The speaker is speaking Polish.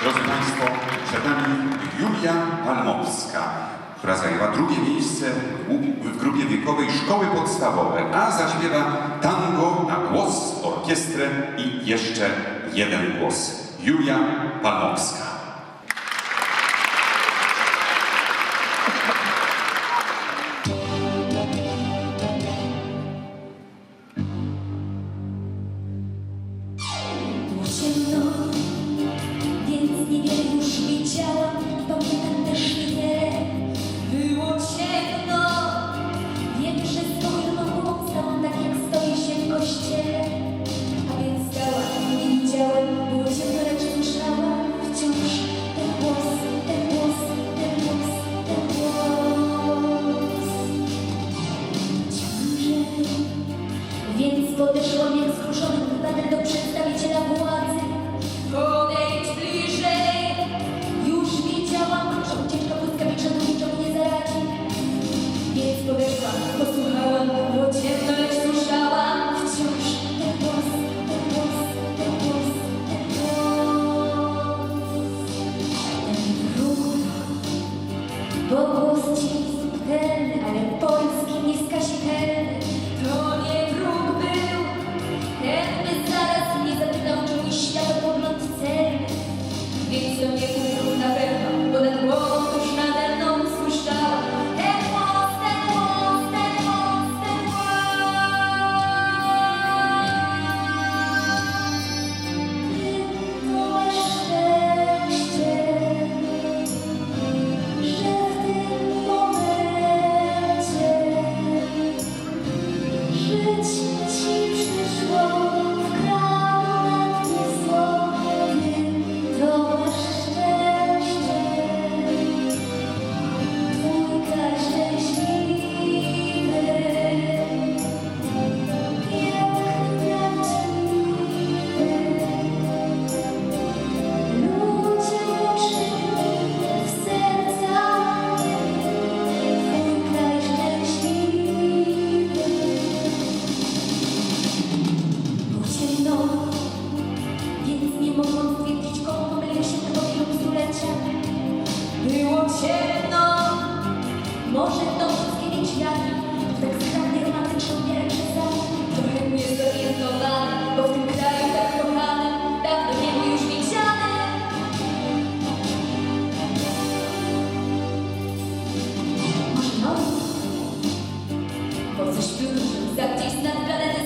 Drodzy Państwo, przed nami Julia Palmowska, która zajęła drugie miejsce w grupie wiekowej szkoły podstawowej, a zaśpiewa tango na głos, orkiestrę i jeszcze jeden głos. Julia Palmowska. Thank you. mogąc wiedzieć, komu pomylił się tego wielu stulecia. Było ciemno, może to Mockiewicz jadł, tak skrajnie romantyczną pierwszy sam. Trochę niezorientowany, bo w tym kraju tak kochany, dawno nie już widziany. Może bo coś piór, za gdzieś nad planetą.